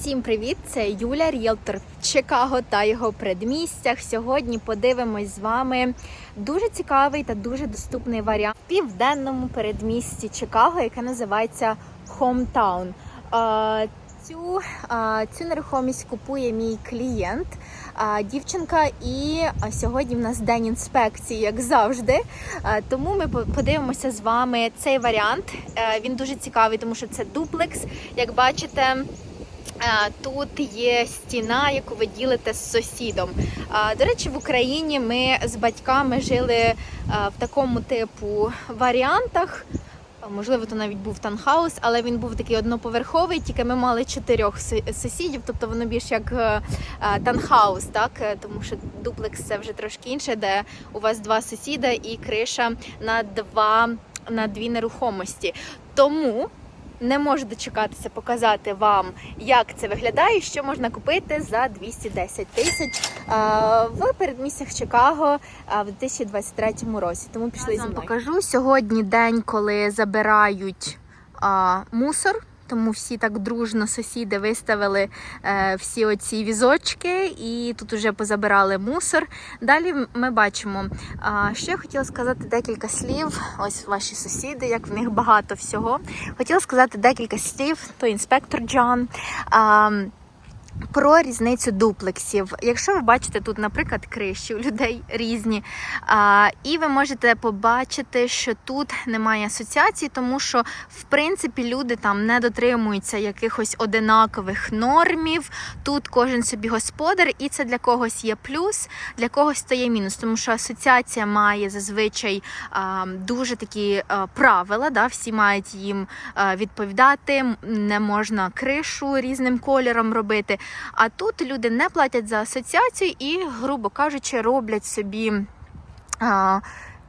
Всім привіт! Це Юля, ріелтор в Чикаго та його предмістях. Сьогодні подивимось з вами дуже цікавий та дуже доступний варіант в південному передмісті Чикаго, яке називається. Е, Цю, цю нерухомість купує мій клієнт, дівчинка, і сьогодні в нас день інспекції, як завжди. Тому ми подивимося з вами цей варіант. Е, Він дуже цікавий, тому що це дуплекс. Як бачите, Тут є стіна, яку ви ділите з сусідом. Е, До речі, в Україні ми з батьками жили е, в такому типу варіантах. Е, Можливо, то навіть був танхаус, але він був такий одноповерховий, тільки ми мали чотирьох сусідів, тобто воно більш як е, е, танхаус, так? Е, Тому що дуплекс це вже трошки інше, де у вас два сусіда і криша на два на дві нерухомості. Тому не можу дочекатися показати вам, як це виглядає, що можна купити за 210 тисяч в передмістях Чикаго в 2023 році. Тому пішли зі мною. Покажу сьогодні день, коли забирають а, мусор. Тому всі так дружно сусіди виставили е, всі оці візочки, і тут уже позабирали мусор. Далі ми бачимо, що я хотіла сказати декілька слів. Ось ваші сусіди, як в них багато всього. Хотіла сказати декілька слів, то інспектор Джон. Про різницю дуплексів. Якщо ви бачите тут, наприклад, криші у людей різні, а, і ви можете побачити, що тут немає асоціації, тому що в принципі люди там не дотримуються якихось одинакових нормів. Тут кожен собі господар, і це для когось є плюс, для когось то є мінус, тому що асоціація має зазвичай а, дуже такі а, правила. Да? Всі мають їм а, відповідати. Не можна кришу різним кольором робити. А тут люди не платять за асоціацію і, грубо кажучи, роблять собі. А,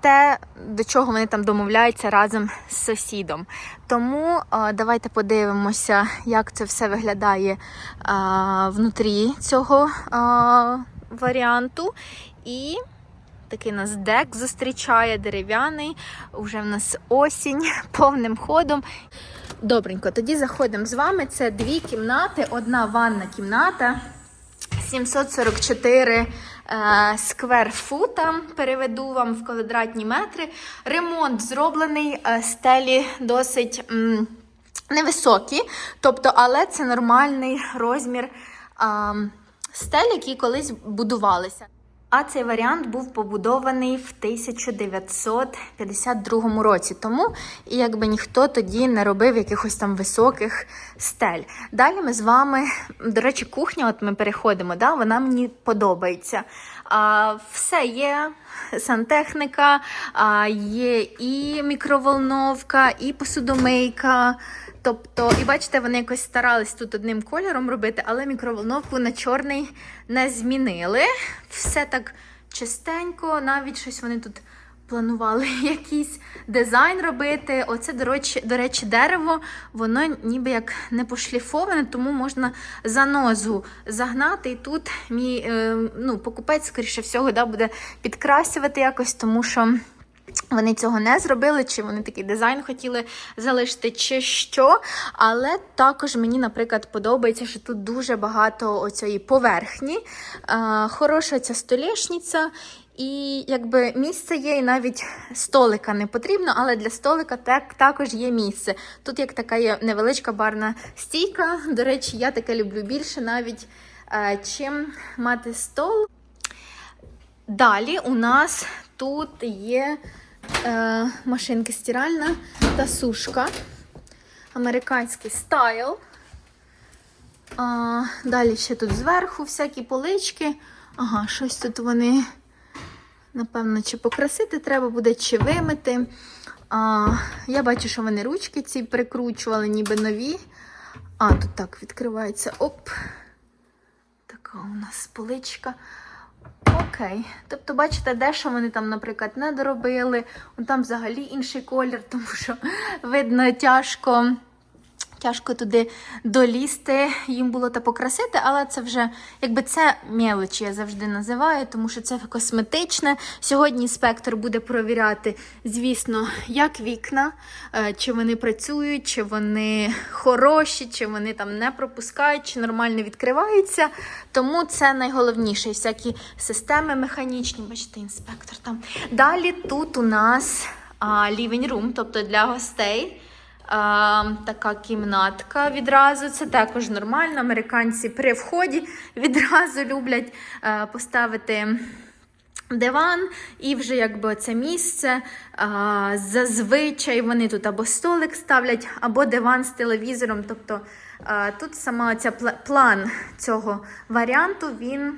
те, до чого вони там домовляються разом з сусідом. Тому давайте подивимося, як це все виглядає а, внутрі цього а, варіанту. І такий нас дек зустрічає дерев'яний. Уже в нас осінь повним ходом. Добренько, тоді заходимо з вами. Це дві кімнати, одна ванна кімната. 744 е, сквер фута. Переведу вам в квадратні метри. Ремонт зроблений, е, стелі досить невисокі, тобто, але це нормальний розмір а, стель, які колись будувалися. А цей варіант був побудований в 1952 році. Тому і якби ніхто тоді не робив якихось там високих стель. Далі ми з вами, до речі, кухня, от ми переходимо, да, вона мені подобається. А, все є сантехніка, а, є і мікроволновка, і посудомийка. Тобто, і бачите, вони якось старались тут одним кольором робити, але мікроволновку на чорний не змінили. Все так чистенько, навіть щось вони тут планували якийсь дизайн робити. Оце, до речі, до речі, дерево, воно ніби як не пошліфоване, тому можна занозу загнати. І тут мій е, ну, покупець, скоріше всього, да, буде підкрасювати якось, тому що. Вони цього не зробили, чи вони такий дизайн хотіли залишити, чи що. Але також мені, наприклад, подобається, що тут дуже багато оцієї поверхні. Е, хороша ця столішниця. І якби місце є, і навіть столика не потрібно, але для столика так, також є місце. Тут як така є невеличка барна стійка. До речі, я таке люблю більше навіть, е, чим мати стол. Далі у нас тут є е, машинки стиральна та сушка. Американський стайл. Далі ще тут зверху всякі полички. Ага, щось тут вони, напевно, чи покрасити треба буде, чи вимити. А, я бачу, що вони ручки ці прикручували, ніби нові. А, тут так відкривається. Оп. Така у нас поличка. Окей. Тобто, бачите, дещо вони там, наприклад, не доробили. Там взагалі інший колір, тому що видно тяжко. Тяжко туди долізти, їм було та покрасити, але це вже якби це мелочі, я завжди називаю, тому що це косметичне. Сьогодні спектр буде провіряти, звісно, як вікна, е, чи вони працюють, чи вони хороші, чи вони там не пропускають, чи нормально відкриваються. Тому це найголовніше. Всякі системи механічні, бачите, інспектор там. Далі тут у нас а, room, тобто для гостей. А, така кімнатка відразу. Це також нормально. Американці при вході відразу люблять а, поставити. Диван, і вже якби це місце. А, зазвичай вони тут або столик ставлять, або диван з телевізором. Тобто а, тут сама ця план цього варіанту він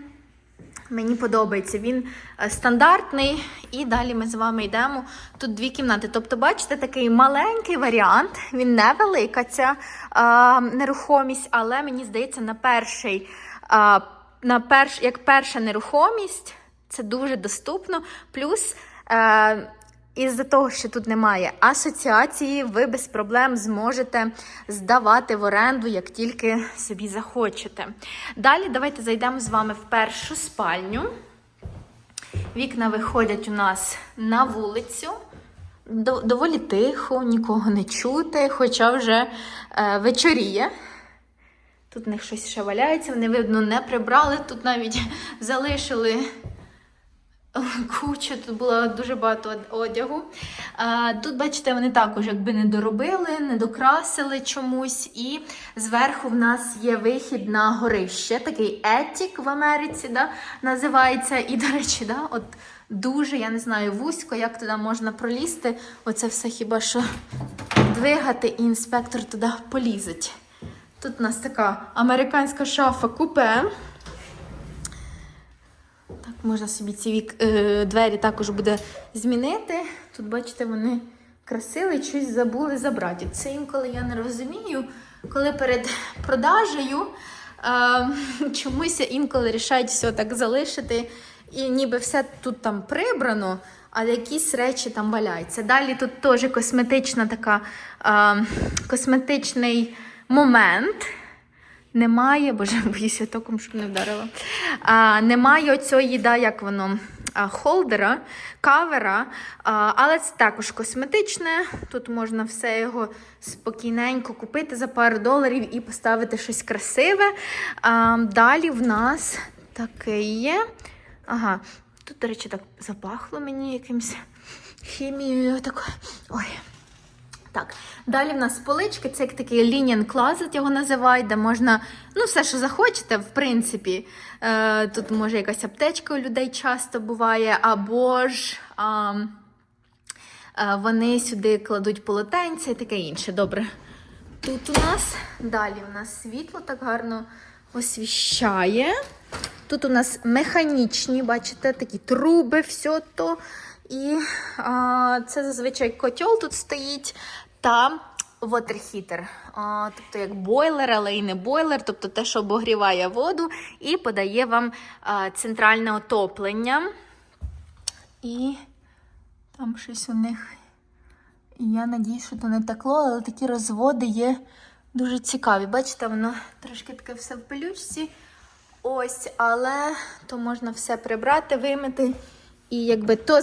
Мені подобається. Він е, стандартний, і далі ми з вами йдемо. Тут дві кімнати. Тобто, бачите, такий маленький варіант. Він невелика ця е, нерухомість, але мені здається, на перший, е, на перш, як перша нерухомість, це дуже доступно. Плюс. Е, із-за того, що тут немає асоціації, ви без проблем зможете здавати в оренду, як тільки собі захочете. Далі давайте зайдемо з вами в першу спальню. Вікна виходять у нас на вулицю. Доволі тихо, нікого не чути, хоча вже е, вечоріє. Тут в них щось ще валяється, вони, видно, не прибрали. Тут навіть залишили кучу, тут було дуже багато одягу. Тут, бачите, вони також якби не доробили, не докрасили чомусь. І зверху в нас є вихід на горище, такий етік в Америці да, називається. І, до речі, да, от дуже, я не знаю, вузько, як туди можна пролізти. Оце все хіба що двигати, і інспектор туди полізить. Тут у нас така американська шафа купе. Можна собі ці вік, е, двері також буде змінити. Тут, бачите, вони красили, щось забули забрати. Це інколи я не розумію, коли перед продажею е, чомусь інколи рішають все так залишити, і ніби все тут там прибрано, а якісь речі там валяються. Далі тут теж косметична така, е, косметичний момент. Немає, боже, боюся током, щоб не вдарило. А, немає оцього да, як воно, холдера, кавера, але це також косметичне. Тут можна все його спокійненько купити за пару доларів і поставити щось красиве. Далі в нас таке є. Ага, тут, до речі, так запахло мені якимось хімією. Ой. Так, далі в нас полички, це як такий linen closet його називають, де можна, ну, все, що захочете, в принципі. Е, тут може якась аптечка у людей часто буває, або ж а, е, вони сюди кладуть полотенця і таке інше. Добре. Тут у нас далі у нас світло так гарно освіщає. Тут у нас механічні, бачите, такі труби, все то. І а, це зазвичай котел тут стоїть та вотерхітер. А, тобто як бойлер, але і не бойлер, тобто те, що обогріває воду і подає вам центральне отоплення. І там щось у них. Я надіюсь, що то не текло, але такі розводи є дуже цікаві. Бачите, воно трошки таке все в пилючці. Ось, але то можна все прибрати, вимити. І якби то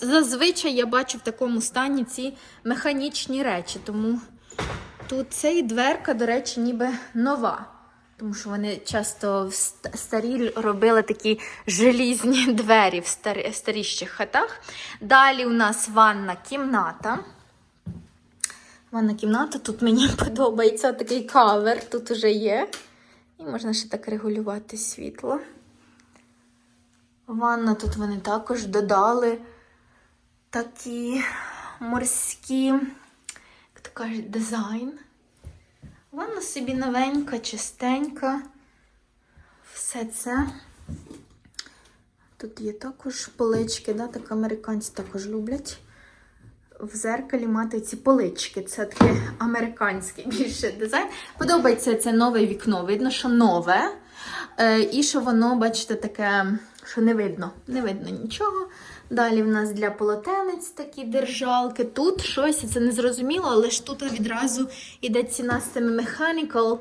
зазвичай я бачу в такому стані ці механічні речі. Тому тут цей дверка, до речі, ніби нова. Тому що вони часто в старі робили такі желізні двері в старі, старіщих хатах. Далі у нас ванна кімната. Ванна кімната, тут мені подобається такий кавер, тут уже є. І можна ще так регулювати світло. Ванна тут вони також додали такі морські, як то кажуть, дизайн. Ванна собі новенька, чистенька. Все це. Тут є також полички, да, так американці також люблять. В зеркалі мати ці полички. Це такий американський більше дизайн. Подобається це нове вікно. Видно, що нове. Е, і що воно, бачите, таке, що не видно. Не видно нічого. Далі в нас для полотенець такі держалки. Тут щось, це не зрозуміло, але ж тут відразу йде ціна з цими mechanical,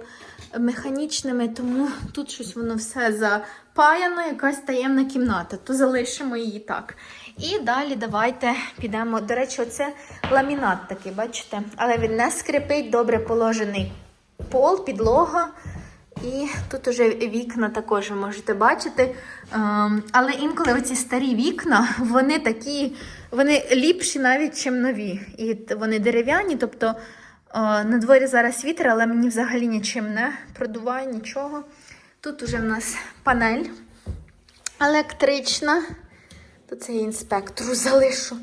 механічними, тому тут щось воно все запаяно, якась таємна кімната. То залишимо її так. І далі давайте підемо. До речі, оце ламінат такий, бачите? Але він не скрипить, добре положений пол, підлога. І тут уже вікна також ви можете бачити. Ем, але інколи оці старі вікна, вони такі, вони ліпші навіть, ніж нові. І вони дерев'яні, тобто е, на дворі зараз вітер, але мені взагалі нічим не продуває нічого. Тут уже в нас панель електрична. Тут це я інспектору залишу,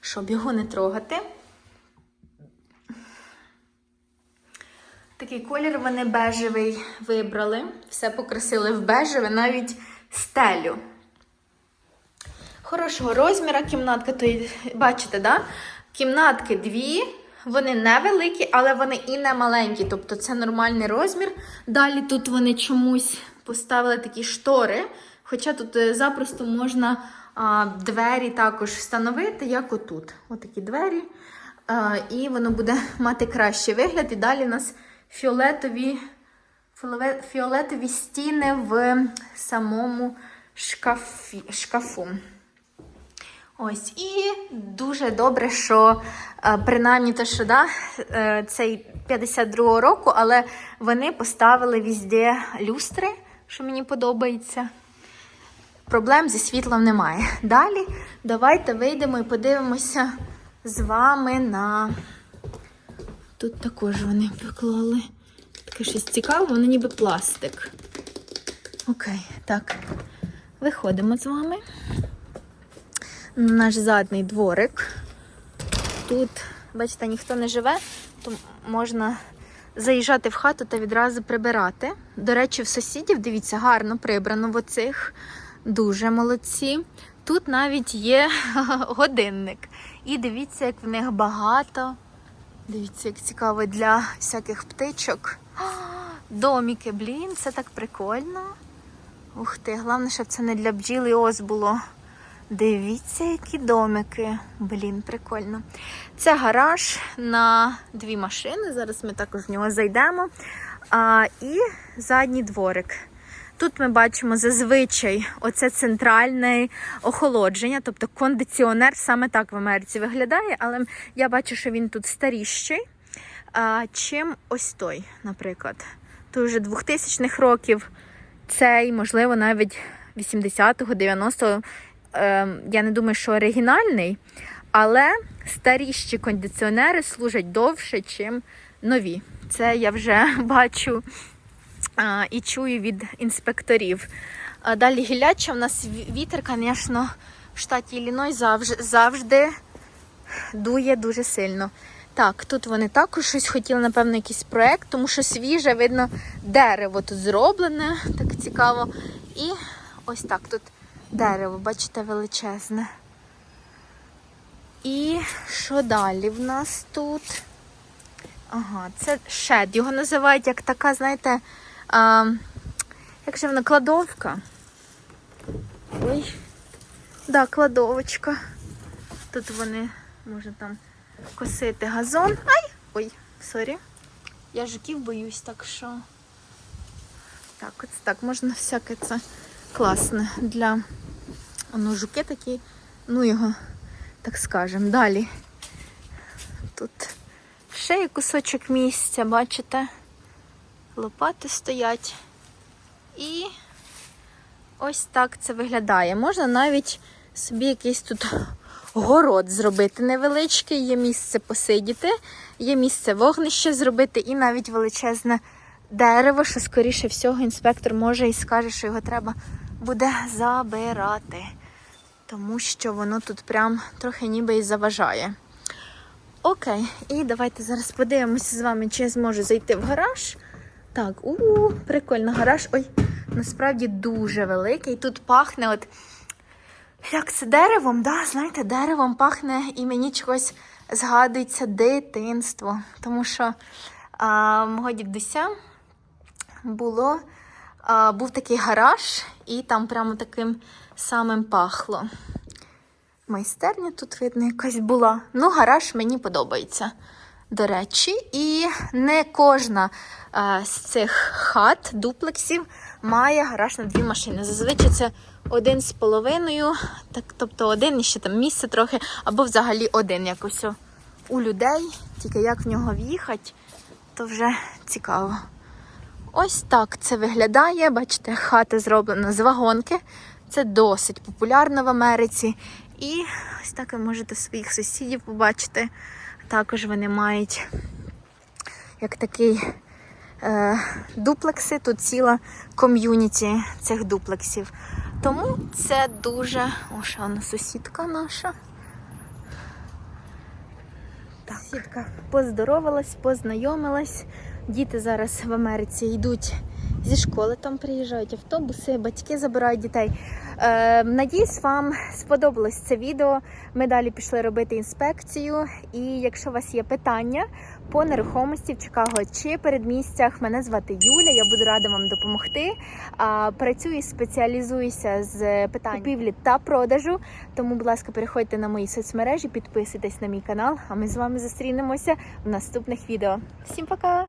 щоб його не трогати. Такий колір вони бежевий вибрали. Все покрасили в бежеве, навіть стелю. Хорошого розміру кімнатка, то бачите, да? Кімнатки дві, вони невеликі, але вони і не маленькі. Тобто це нормальний розмір. Далі тут вони чомусь поставили такі штори. Хоча тут е, запросто можна а, двері також встановити, як отут. Отакі двері. А, і воно буде мати кращий вигляд. І далі у нас фіолетові, фіолетові стіни в самому шкафі, шкафу. Ось, і дуже добре, що е, принаймні те, що да, е, цей 52-го року, але вони поставили везде люстри, що мені подобається. Проблем зі світлом немає. Далі давайте вийдемо і подивимося з вами на. Тут також вони поклали таке щось цікаве, воно ніби пластик. Окей, так. Виходимо з вами наш задній дворик. Тут, бачите, ніхто не живе, то можна заїжджати в хату та відразу прибирати. До речі, в сусідів, дивіться, гарно прибрано в оцих. Дуже молодці. Тут навіть є годинник. І дивіться, як в них багато. Дивіться, як цікаво для всяких птичок. А, Доміки, блін, це так прикольно. Ух ти, головне, щоб це не для бджіл і ос було. Дивіться, які домики. Блін, прикольно. Це гараж на дві машини. Зараз ми також в нього зайдемо. А, і задній дворик. Тут ми бачимо зазвичай оце центральне охолодження, тобто кондиціонер саме так в Америці виглядає, але я бачу, що він тут старіщий. Чим ось той, наприклад. Тут вже 2000-х років, цей, можливо, навіть 80-го, 90-го. Е, я не думаю, що оригінальний, але старіші кондиціонери служать довше, ніж нові. Це я вже бачу і чую від інспекторів. Далі гіляча, у нас вітер, звісно, в штаті Ілліной завжди, дує дуже сильно. Так, тут вони також щось хотіли, напевно, якийсь проект, тому що свіже, видно, дерево тут зроблене, так цікаво. І ось так тут дерево, бачите, величезне. І що далі в нас тут? Ага, це шед. Його називають як така, знаєте, а, як же вона, кладовка. Ой. Да, кладовочка. Тут вони можна там косити газон. Ай! Ой, сорі. Я жуків боюсь, так що. Так, ось так, можна всяке це класне для. Ну, жуки такі, ну його, так скажем. Далі. Тут ще є кусочок місця, бачите? Лопати стоять. І ось так це виглядає. Можна навіть собі якийсь тут город зробити невеличкий, є місце посидіти, є місце вогнище зробити і навіть величезне дерево, що, скоріше всього, інспектор може і скаже, що його треба буде забирати. Тому що воно тут прям трохи ніби і заважає. Окей, і давайте зараз подивимося з вами, чи я зможу зайти в гараж. Так, у прикольно, гараж. Ой, насправді дуже великий. Тут пахне, от як це деревом, да? знаєте, деревом пахне і мені чогось згадується дитинство. Тому що а, мого дідуся було, а, був такий гараж, і там прямо таким самим пахло. Майстерня тут видно якась була. Ну, гараж мені подобається. До речі, і не кожна е, з цих хат, дуплексів, має гараж на дві машини. Зазвичай це один з половиною, так, тобто один і ще там місце трохи, або взагалі один якось у людей. Тільки як в нього в'їхати, то вже цікаво. Ось так це виглядає. Бачите, хата зроблена з вагонки. Це досить популярно в Америці. І ось так ви можете своїх сусідів побачити. Також вони мають як такий е, дуплекси. Тут ціла ком'юніті цих дуплексів. Тому це дуже ошана сусідка наша. Так. Сусідка поздоровалась, познайомилась. Діти зараз в Америці йдуть зі школи, там приїжджають автобуси, батьки забирають дітей. Е, надіюсь, вам сподобалось це відео. Ми далі пішли робити інспекцію. І якщо у вас є питання по нерухомості в Чикаго чи передмістях, мене звати Юля. Я буду рада вам допомогти. А, працюю і спеціалізуюся з питань купівлі та продажу. Тому, будь ласка, переходьте на мої соцмережі, підписуйтесь на мій канал. А ми з вами зустрінемося в наступних відео. Всім пока!